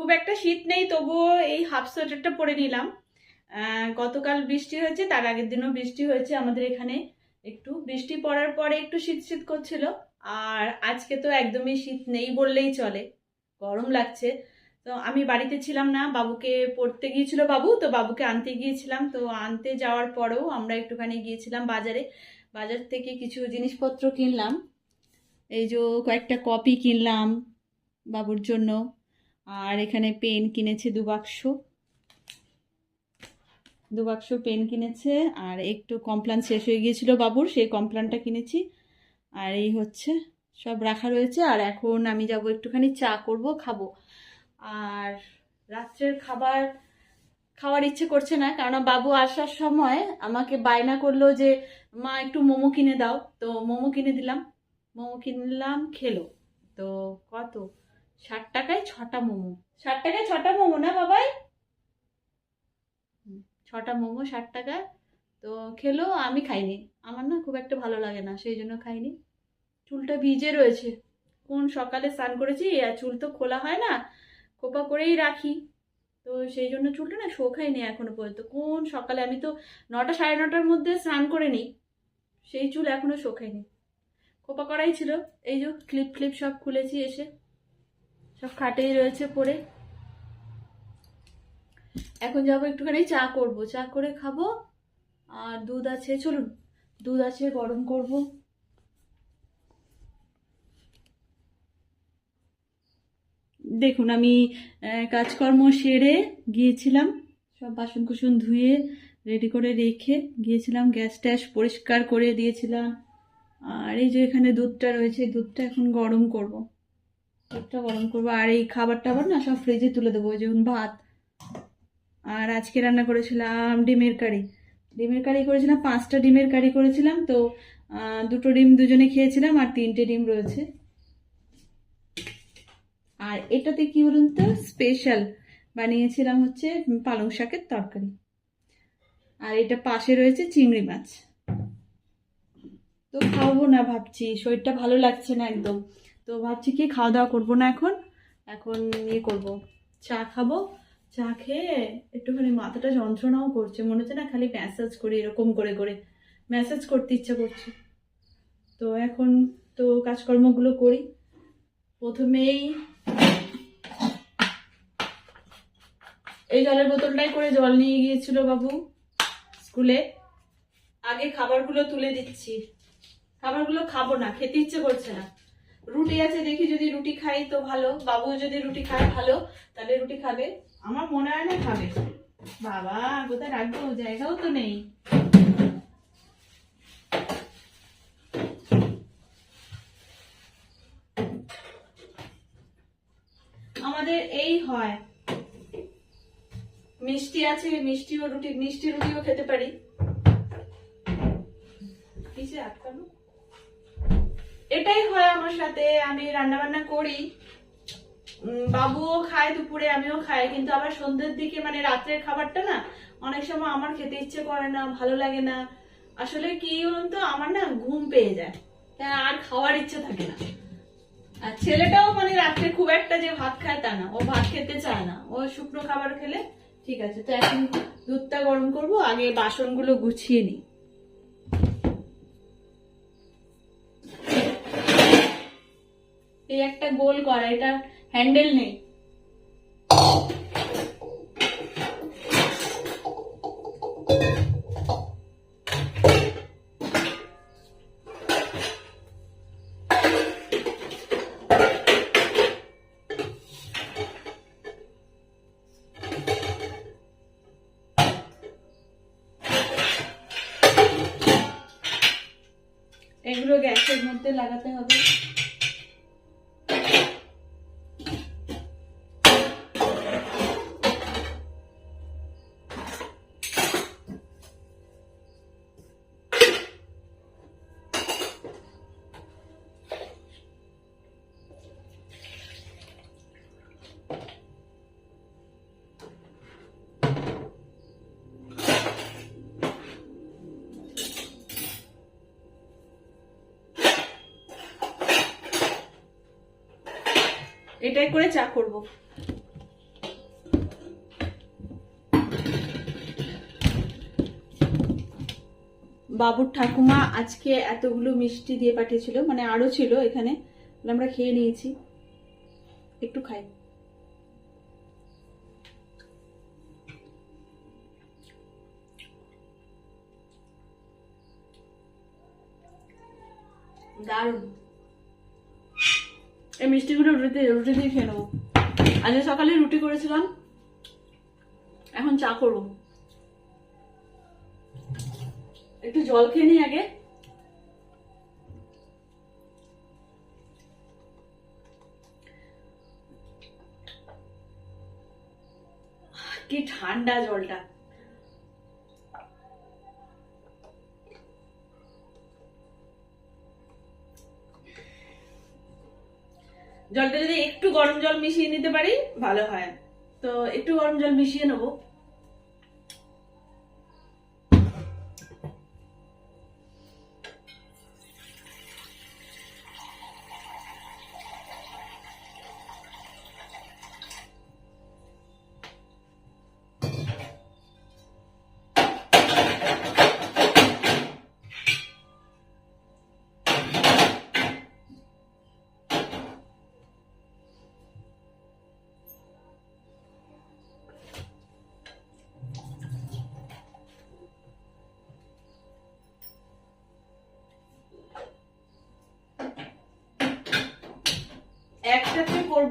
খুব একটা শীত নেই, তবুও এই হাফ সোয়েটারটা পরে নিলাম। গতকাল বৃষ্টি হয়েছে, তার আগের দিনও বৃষ্টি হয়েছে আমাদের এখানে। একটু বৃষ্টি পড়ার পরে একটু শীত শীত করছিল, আর আজকে তো একদমই শীত নেই বললেই চলে, গরম লাগছে। তো আমি বাড়িতে ছিলাম না, বাবুকে পড়তে গিয়েছিল বাবু, তো বাবুকে আনতে গিয়েছিলাম। তো আনতে যাওয়ার পরেও আমরা একটুখানি গিয়েছিলাম বাজারে, বাজার থেকে কিছু জিনিসপত্র কিনলাম। এই যে কয়েকটা কপি কিনলাম বাবুর জন্য। আর এখানে পেন কিনেছে দু বাক্স। দু বাক্স পেন কিনেছে, আর একটু কমপ্লান শেষ হয়ে গিয়েছিল বাবুর, সেই কমপ্লানটা কিনেছি। আর এই হচ্ছে, সব রাখা রয়েছে, আর এখন আমি যাব একটুখানি চা করব, খাব। আর রাত্রের খাবার খাওয়ার ইচ্ছে করছে না, কারণ বাবু আসার সময় আমাকে বায়না করল যে, মা, একটু মোমো কিনে দাও। তো মোমো কিনে দিলাম, মোমো কিনলাম, খেলো। তো কত? ষাট টাকায় ছটা মোমো। ষাট টাকায় ছটা মোমো না বাবাই? ছটা মোমো ষাট টাকায় তো খেলো, আমি খাইনি। আমার না খুব একটা ভালো লাগে না, সেই জন্য খাইনি। চুলটা ভিজে রয়েছে। কোন সকালে স্নান করেছি আর চুল তো খোলা হয় না, খোপা করেই রাখি। তো সেই জন্য চুলটা না শোকায়নি এখনও পর্যন্ত। কোন সকালে আমি তো নটা সাড়ে নটার মধ্যে স্নান করে নিই, সেই চুল এখনও শোকায়নি খোপা করাই ছিল। এই যে ক্লিপ ক্লিপ সব খুলেছি এসে। সব খাটেই রয়েছে পরে এখন যাব একটুখানি চা করব। চা করে খাব। আর দুধ আছে, চলুন, দুধ আছে, গরম করব। দেখুন, আমি কাজকর্ম সেরে গিয়েছিলাম। সব বাসন কুসন ধুয়ে, রেডি করে রেখে গিয়েছিলাম। গ্যাস ট্যাস পরিষ্কার করে দিয়েছিলাম। আর এই যে এখানে দুধটা রয়েছে, দুধটা এখন গরম করব। দুধটা গরম করব। আর এই খাবার টাবার না সব ফ্রিজে তুলে দেবো যেমন ভাত। আর আজকে রান্না করেছিলাম ডিমের কারি। ডিমের কারি করেছিলাম, পাঁচটা ডিমের কারি করেছিলাম, তো দুটো ডিম দুজনে খেয়েছিলাম আর তিনটে ডিম রয়েছে। আর এটাতে কি বলুন তো? স্পেশাল বানিয়েছিলাম হচ্ছে পালং শাকের তরকারি। আর এটা পাশে রয়েছে চিংড়ি মাছ। তো খাব না ভাবছি, শরীরটা ভালো লাগছে না একদম। তো ভাবছি কি খাওয়া দাওয়া করব না এখন? এখন ইয়ে করব। চা খাব। চা খেয়ে একটুখানি মাথাটা যন্ত্রণাও করছে। মনে হচ্ছে না খালি ম্যাসাজ করি, এরকম করে করে। ম্যাসাজ করতে ইচ্ছা করছে। তো এখন তো কাজকর্মগুলো করি। প্রথমেই এই জলের বোতলটাই করে জল নিয়ে গিয়েছিল বাবু স্কুলে। আগে খাবারগুলো তুলে দিচ্ছি। খাবারগুলো খাব না, খেতে ইচ্ছে করছে না। রুটি আছে, দেখি যদি রুটি খাই তো ভালো। বাবু যদি রুটি খায় ভালো, তাহলে রুটি খাবে। আমার মনে হয় না খাবে। বাবা, কোথায় রাখব? জায়গাও তো নেই। আমাদের এই হয়। মিষ্টি আছে, মিষ্টিও রুটি, মিষ্টি রুটিও খেতে পারি। এটাই হয় আমার সাথে, আমি রান্না বান্না করি বাবুও খায়, দুপুরে আমিও খাই, কিন্তু আবার সন্ধ্যের দিকে মানে রাত্রের খাবারটা না, অনেক সময় আমার খেতে ইচ্ছে করে না, ভালো লাগে না। আসলে কি বলুন তো, আমার না ঘুম পেয়ে যায়। তাই আর খাওয়ার ইচ্ছে থাকে না। আর ছেলেটাও মানে রাত্রে খুব একটা যে ভাত খায় তা না, ও ভাত খেতে চায় না। ও শুকনো খাবার খেলে, ঠিক আছে, তো এখন দুধটা গরম করব, আগে বাসনগুলো গুছিয়ে নিই। এই একটা গোল করা এটা হ্যান্ডেল নেই। এগুলো গ্যাসের মধ্যে লাগাতে হবে। এটাই করে চা করব। বাবুর ঠাকুমা আজকে এতগুলো মিষ্টি দিয়ে পাঠিয়েছিল মানে আরও ছিল এখানে আমরা খেয়ে নিয়েছি। একটু খাই। দারুণ। এই মিষ্টিগুলো রুটিতে রুটি দিয়ে খেয়ে নেব। আজকে সকালে রুটি করেছিলাম, এখন চা করব। একটু জল খেয়ে নিই আগে। কি ঠান্ডা জলটা। জলটা যদি একটু গরম জল মিশিয়ে নিতে পারি, ভালো হয়। তো একটু গরম জল মিশিয়ে নেব।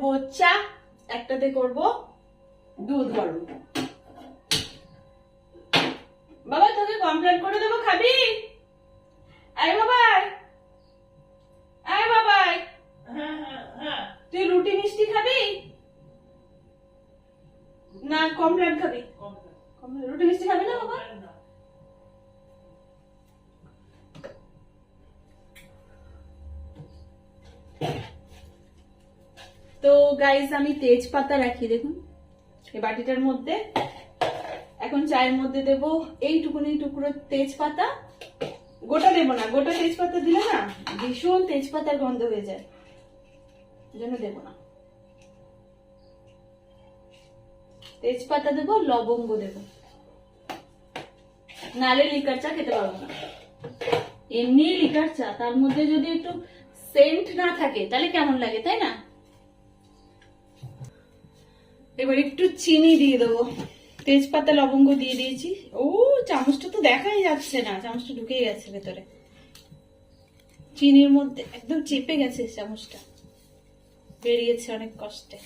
করব চা একটাতে করব দুধ গরম। বাবা তোকে কমপ্লেন করে দেবো খাবি? আয় বাবাই। আয় বাবাই। তুই রুটি মিষ্টি খাবি? না কমপ্লেন খাবি। রুটি মিষ্টি খাবি না বাবা? তো গাইস আমি তেজপাতা রাখি, দেখুন। এই বাটিটার মধ্যে, এখন চায়ের মধ্যে দেব এইটুকুনি টুকরো তেজপাতা। গোটা দেবো না, গোটা তেজপাতা দিলে না ভীষণ তেজপাতার গন্ধ হয়ে যায়। জন্য দেবো না। তেজপাতা দেবো, লবঙ্গ দেবো। নালে লিকার চা খেতে পারব না। এমনি লিকার চা, তার মধ্যে যদি একটু সেন্ট না থাকে, তাহলে কেমন লাগে, তাই না? এবার একটু চিনি দিয়ে দেবো। তেজপাতা, লবঙ্গ দিয়ে দিয়েছি। ও, চামচটা তো দেখাই যাচ্ছে না। চামচটা ঢুকে গেছে ভেতরে। চিনির মধ্যে একদম চেপে গেছে চামচটা। বেরিয়েছে অনেক কষ্টে।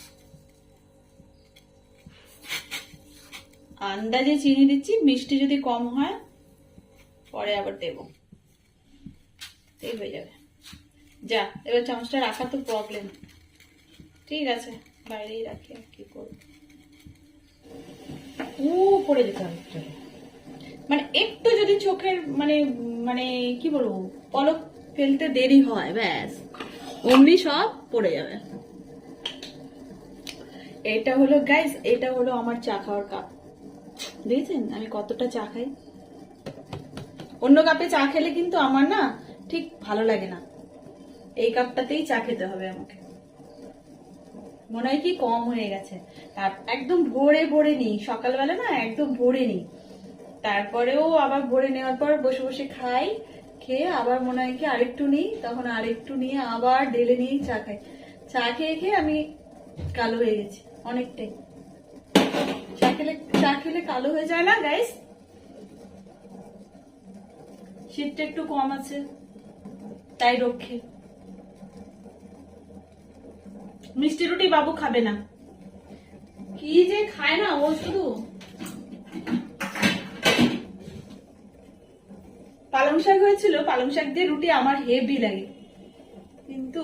আন্দাজে চিনি দিচ্ছি, মিষ্টি যদি কম হয়, পরে আবার দেব। এই হয়ে যাবে। যা, এবার চামচটা রাখা তো প্রবলেম ঠিক আছে। বাইরেই রাখি আর কি করব। ও পড়ে মানে একটু যদি চোখের মানে মানে কি বলব পলক ফেলতে দেরি হয় ব্যাস। অমনি সব পড়ে যাবে। এটা হলো গাইস এটা হলো আমার চা খাওয়ার কাপ। দেখেছেন? আমি কতটা চা খাই। অন্য কাপে চা খেলে কিন্তু আমার না ঠিক ভালো লাগে না। এই কাপটাতেই চা খেতে হবে আমাকে। মনে হয় কি কম হয়ে গেছে। আর একদম ভোরে ভোরে নিই, সকালবেলা না একদম ভোরে নিই। তারপরেও আবার ভোরে নেওয়ার পর বসে বসে খাই, খেয়ে আবার মনে হয় কি আরেকটু নিই, তখন আরেকটু নিয়ে আবার ঢেলে নিয়ে চা খাই। চা খেয়ে খেয়ে আমি কালো হয়ে গেছি, অনেকটাই। চা খেলে চা খেলে কালো হয়ে যায় না গাইস শীতটা একটু কম আছে, তাই রক্ষে। মিষ্টি রুটি বাবু খাবে না। কি যে খায় না ও শুধু? পালং শাক হয়েছিল পালং শাক দিয়ে রুটি আমার হেভি লাগে। কিন্তু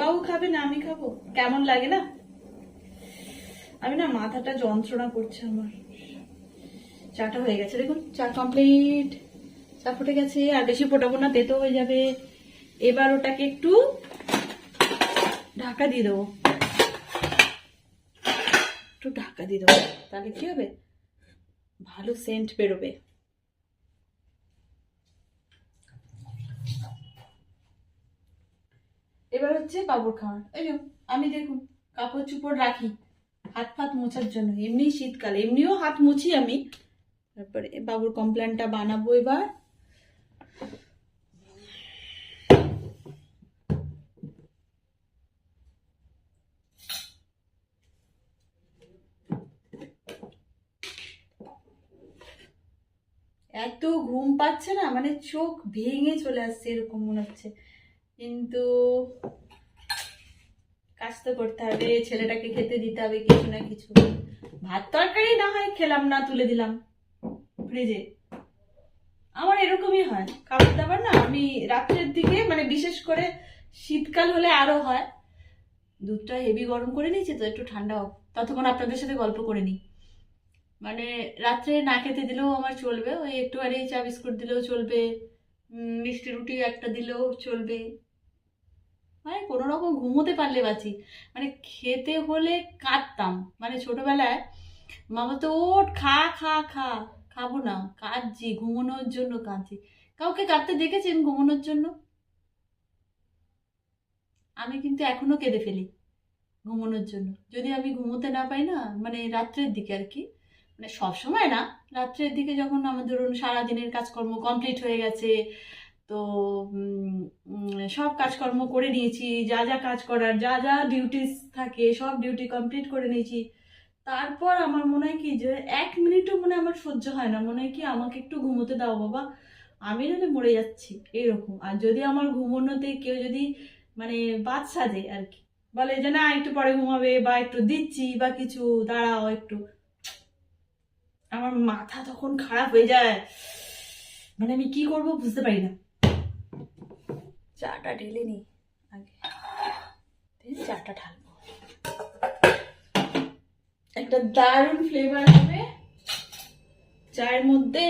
বাবু খাবে না আমি খাব। কেমন লাগে না? আমি না মাথাটা যন্ত্রণা করছে আমার। চাটা হয়ে গেছে দেখুন চা কমপ্লিট চা ফুটে গেছে আর বেশি ফোটাবো না তেতো হয়ে যাবে। এবার ওটাকে একটু ঢাকা দিয়ে দেবো। একটু ঢাকা দিয়ে দেবো। তাহলে কি হবে? ভালো সেন্ট বেরোবে। এবার হচ্ছে বাবুর খাওয়ার। এই আমি দেখুন, কাপড় চুপড় রাখি, হাত ফাত মোছার জন্য। এমনি শীতকাল, এমনিও হাত মুছি আমি। তারপরে বাবুর কমপ্লেনটা বানাবো এবার। এত ঘুম পাচ্ছে না মানে চোখ ভেঙে চলে আসছে এরকম মনে হচ্ছে। কিন্তু কাজ তো করতে হবে, ছেলেটাকে খেতে দিতে হবে কিছু না কিছু। ভাত তরকারি না হয় খেলাম না, তুলে দিলাম। ফ্রিজে। আমার এরকমই হয়। খাবার দাবার না, আমি রাত্রের দিকে মানে বিশেষ করে শীতকাল হলে আরও হয়। দুধটা হেভি গরম করে নিয়েছি, তো একটু ঠান্ডা হোক। ততক্ষণ আপনাদের সাথে গল্প করে নিই। মানে রাত্রে না খেতে দিলেও আমার চলবে। ওই একটুখানি চা বিস্কুট দিলেও চলবে মিষ্টি রুটি একটা দিলেও চলবে। মানে কোনো রকম ঘুমোতে পারলে বাঁচি। মানে খেতে হলে কাঁদতাম। মানে ছোটোবেলায় মামা তো ওঠ খা খা খা, খাব না, কাঁদছি, ঘুমানোর জন্য কাঁদছি। কাউকে কাঁদতে দেখেছেন ঘুমানোর জন্য? আমি কিন্তু এখনও কেঁদে ফেলি ঘুমানোর জন্য। যদি আমি ঘুমোতে না পাই না মানে রাত্রের দিকে আর কি মানে সবসময় না, রাত্রের দিকে যখন আমাদের ধরুন সারাদিনের কাজকর্ম কমপ্লিট হয়ে গেছে, তো সব কাজকর্ম করে নিয়েছি, যা যা কাজ করার, যা যা ডিউটিস থাকে, সব ডিউটি কমপ্লিট করে নিয়েছি। তারপর আমার মনে হয় কি যে, এক মিনিটও মনে আমার সহ্য হয় না, মনে হয় কি আমাকে একটু ঘুমোতে দাও বাবা, আমি নাহলে মরে যাচ্ছি, এইরকম। আর যদি আমার ঘুমোনোতে কেউ যদি মানে বাদ সাজে আর কি, বলে যে না, একটু পরে ঘুমাবে বা একটু দিচ্ছি বা কিছু, দাঁড়াও একটু। আমার মাথা তখন খারাপ হয়ে যায়। মানে আমি কি করব বুঝতে পারি না। চাটা ঢেলে নি। আগে। চাটা ঢালবো। একটা দারুণ ফ্লেভার হবে। চায়ের মধ্যে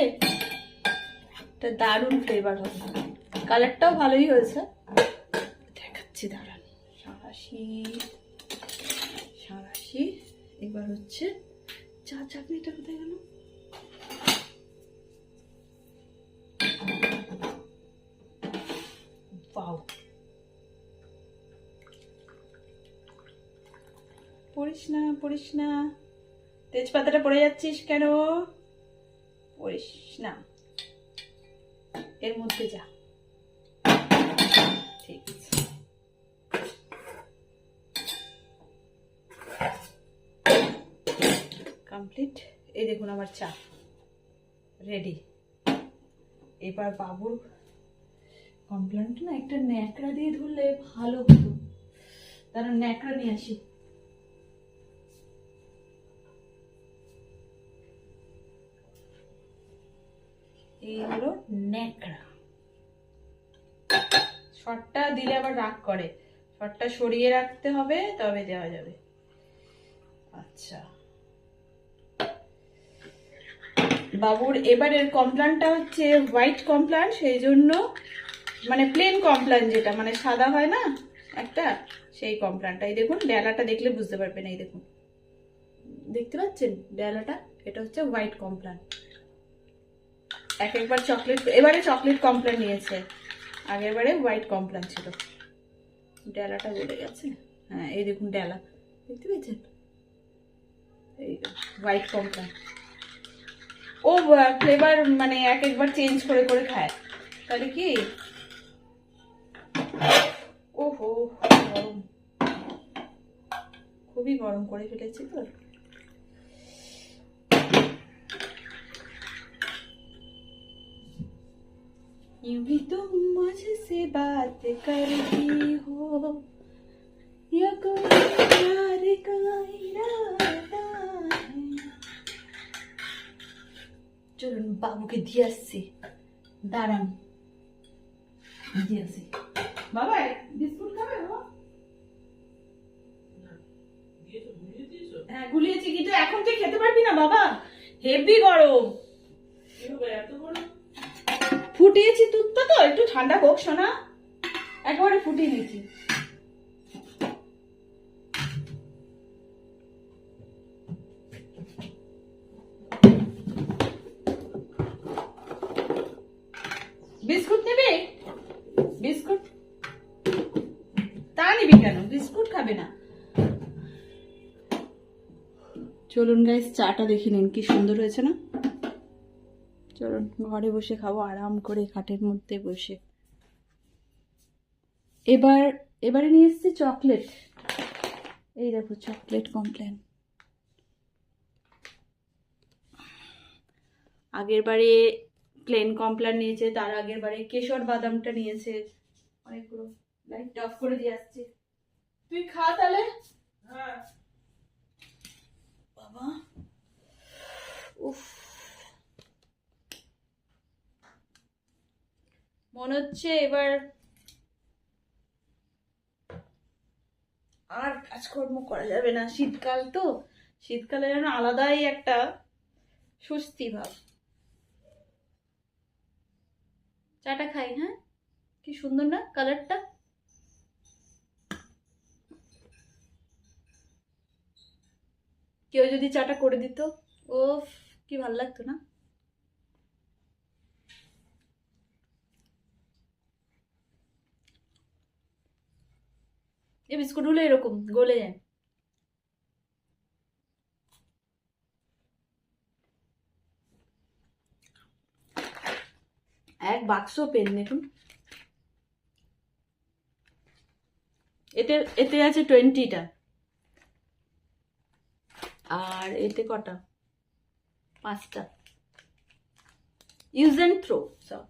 একটা দারুণ ফ্লেভার হবে। কালারটাও ভালোই হয়েছে। দেখাচ্ছি, দাঁড়ান। সাঁড়াশি সাঁড়াশি এবার হচ্ছে চা চাটনিটা কোথায় গেল? Wow. পড়িস না পড়িস না। তেজপাতাটা পড়ে যাচ্ছিস কেন? পড়িস না। এর মধ্যে যা। কমপ্লিট এই দেখুন আমার চা। রেডি এবার বাবুর কমপ্লেনটা না একটা ন্যাকড়া দিয়ে ধরলে ভালো হতো। তারা ন্যাকড়া নিয়ে আসি। এই হলো ন্যাকড়া। শটটা দিলে আবার রাগ করে। শটটা সরিয়ে রাখতে হবে, তবে দেওয়া যাবে। আচ্ছা। বাবুর। এবারের কমপ্লানটা হচ্ছে হোয়াইট কমপ্লান সেই জন্য মানে প্লেন কমপ্লান যেটা মানে সাদা হয় না একটা, সেই কমপ্লানটা এই দেখুন, ডেলাটা দেখলে বুঝতে পারবেন, এই দেখুন। দেখতে পাচ্ছেন ডেলাটা? এটা হচ্ছে হোয়াইট কমপ্লান এক একবার চকলেট এবারে চকলেট কমপ্লান নিয়েছে। আগের বারে হোয়াইট কমপ্লান ছিল। ডেলাটা গলে গেছে। হ্যাঁ এই দেখুন ডেলা। দেখতে পেয়েছেন? এই হোয়াইট কমপ্লান ও ফ্লেভার মানে এক একবার চেঞ্জ করে করে খায় তাহলে কি ওহো গরম খুবই গরম করে ফেলেছি তো यूं भी तुम मुझसे बात करती हो या कोई प्यार का इरादा চলুন বাবুকে দিয়ে আসছি। দাঁড়ান। দিয়ে আসি। বাবা বিস্কুট খাবে বাবা? হ্যাঁ গুলিয়েছি কিন্তু এখন তুই খেতে পারবি না বাবা। হেভি গরম? ফুটিয়েছি দুধটা তো একটু ঠান্ডা হোক সোনা। একেবারে ফুটিয়ে নিয়েছি। চলুন গাইস চাটা দেখে নিন, কি সুন্দর হয়েছে না? চলুন, ঘরে বসে খাব, আরাম করে খাটের মধ্যে বসে। এবার, এবারে নিয়ে এসেছি চকলেট এই দেখো চকলেট কমপ্লেন আগের বারে প্লেন কমপ্লান নিয়েছে, তার আগের বারে কেশর বাদামটা নিয়েছে। অনেকগুলো লাইট অফ করে দিয়ে আসছি। তুই খা তাহলে। বাবা। উফ। মনে হচ্ছে এবার আর কাজকর্ম করা যাবে না। শীতকাল তো শীতকালে যেন আলাদাই একটা স্বস্তি ভাব। চাটা খাই হ্যাঁ? কি সুন্দর না কালারটা কেউ যদি চাটা করে দিত ও কি ভালো লাগতো না? এই বিস্কুটগুলো এরকম, গলে যায়। এক বাক্স পেন দেখুন। এতে এতে আছে টোয়েন্টিটা। আর এতে কটা? পাঁচটা। ইউজ অ্যান্ড থ্রো সব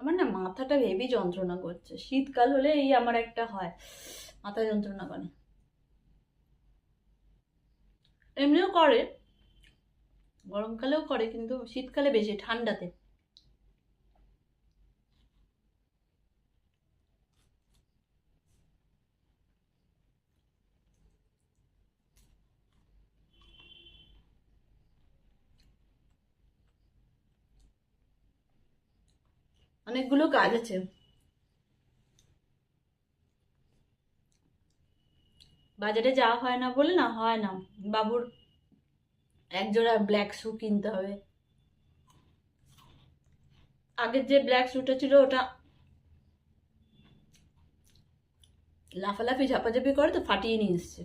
আমার না মাথাটা হেভি যন্ত্রণা করছে। শীতকাল হলে এই আমার একটা হয়। মাথা যন্ত্রণা করে। এমনিও করে। গরমকালেও করে, কিন্তু শীতকালে বেশি, ঠান্ডাতে। অনেকগুলো কাজ আছে। বাজারে যাওয়া হয় না বলে না, হয় না। বাবুর একজোড়া ব্ল্যাক শু কিনতে হবে। আগের যে ব্ল্যাক শুটা ছিল, ওটা লাফালাফি, ঝাপাঝাপি করে তো ফাটিয়ে নিয়ে এসছে।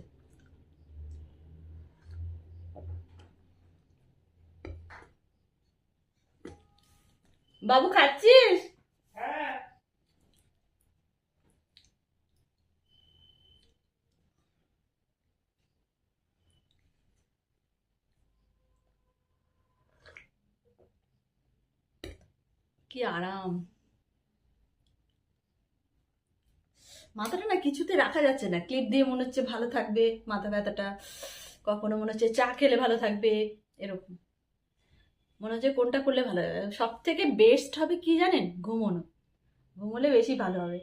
বাবু, খাচ্ছিস? কি আরাম। মাথাটা না কিছুতে রাখা যাচ্ছে না। ক্লিপ দিয়ে মনে হচ্ছে ভালো থাকবে, মাথা ব্যথাটা। কখনো মনে হচ্ছে চা খেলে ভালো থাকবে, এরকম। মনে হচ্ছে কোনটা করলে ভালো হবে সব থেকে বেস্ট হবে কি জানেন? ঘুমোনো। ঘুমোলে বেশি ভালো হবে।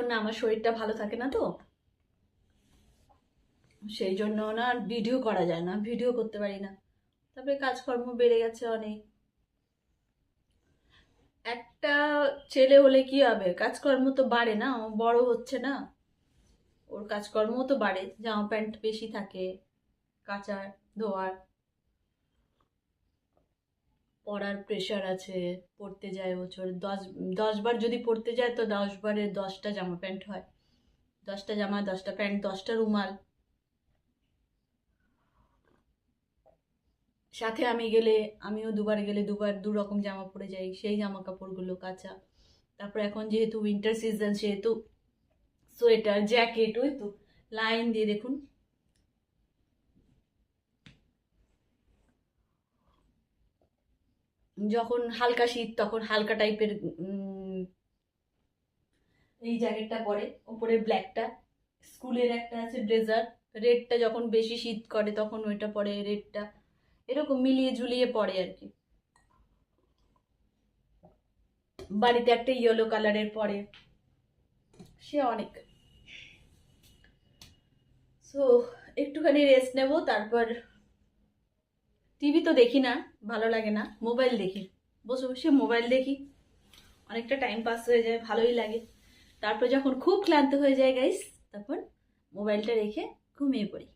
এখন না আমার শরীরটা ভালো থাকে না তো। সেই জন্য না ভিডিও করা যায় না ভিডিও করতে পারি না। তারপরে কাজকর্ম বেড়ে গেছে অনেক। একটা ছেলে হলে কি হবে? কাজকর্ম তো বাড়ে না বড় হচ্ছে না। ওর কাজকর্মও তো বাড়ে, জামা প্যান্ট বেশি থাকে, কাচার, ধোয়ার। পড়ার প্রেশার আছে, পড়তে যায় বছর। দশ দশবার যদি পড়তে যায় তো দশ বারে দশটা জামা প্যান্ট হয়। দশটা জামা, দশটা প্যান্ট, দশটা রুমাল। সাথে আমি গেলে, আমিও দুবার গেলে দুবার দু রকম জামা পরে যাই, সেই জামা কাপড়গুলো কাঁচা। তারপর এখন যেহেতু উইন্টার সিজন সেহেতু সোয়েটার জ্যাকেট ওই তো লাইন দিয়ে দেখুন। যখন হালকা শীত, তখন হালকা টাইপের এই জ্যাকেটটা পরে, ওপরে ব্ল্যাকটা স্কুলের একটা আছে ব্লেজার রেডটা যখন বেশি শীত করে, তখন ওইটা পরে রেডটা এরকম মিলিয়ে ঝুলিয়ে পড়ে আর কি। বাড়িতে একটা ইয়েলো কালারের পরে। সে অনেক। সো একটুখানি রেস্ট নেব, তারপর টিভি তো দেখি না, ভালো লাগে না, মোবাইল দেখি। বসে বসে মোবাইল দেখি। অনেকটা টাইম পাস হয়ে যায়, ভালোই লাগে। তারপর যখন খুব ক্লান্ত হয়ে যায় গাইস তখন মোবাইলটা রেখে ঘুমিয়ে পড়ি।